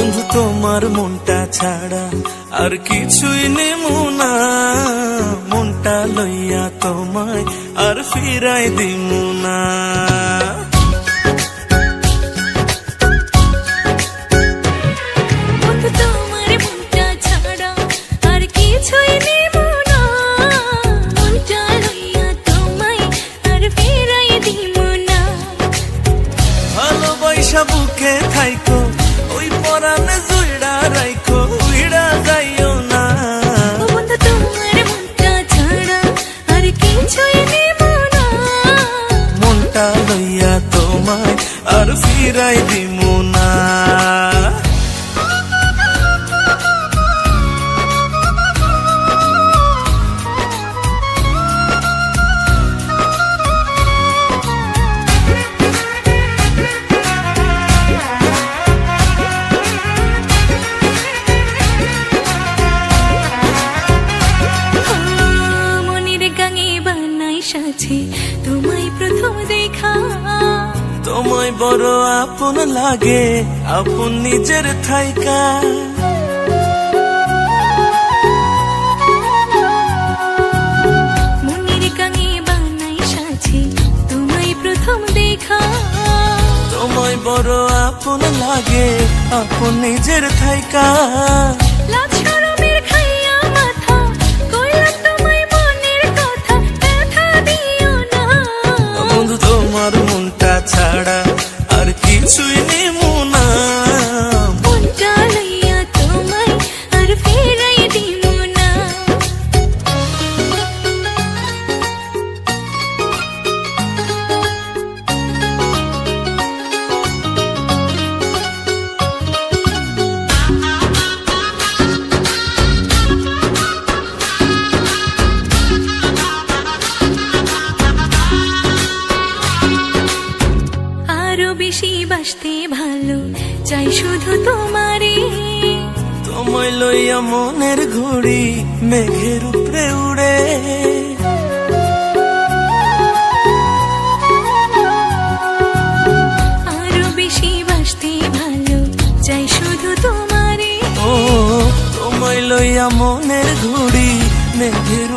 বন্ধু তোমার মনটা ছাড়া আর কিছুই নেমু না। মনটা লইয়া তোমায় আর ফিরাই দিমু না। বন্ধু তোমার মনটা ছাড়া আর কিছুই নেব না। মনটা তোমায় আর ফেরাই দিব না। ভালোবাসা বুকে থাইকো পরানে জুইড়া রাইখো উইড়া যাইও না বন্ধু তোমার মনটা ছাড়া আর কিছুই নেব না মনটা লইয়া তোমায় আর ফিরাই দিমু তোমায় বড় আপন লাগে আপন নিজের থাইকা। তোমায় বড় আপন লাগে আপন নিজের থাইকা। বাসতে ভালো চাই শুধু তোমারে। তোমায় লইয়া মনের ঘুড়ি মেঘের উপরে উড়ে। আরও বেশি বাসতে ভালো চাই শুধু তোমারে। ও তোমায় লইয়া মনের ঘুড়ি মেঘের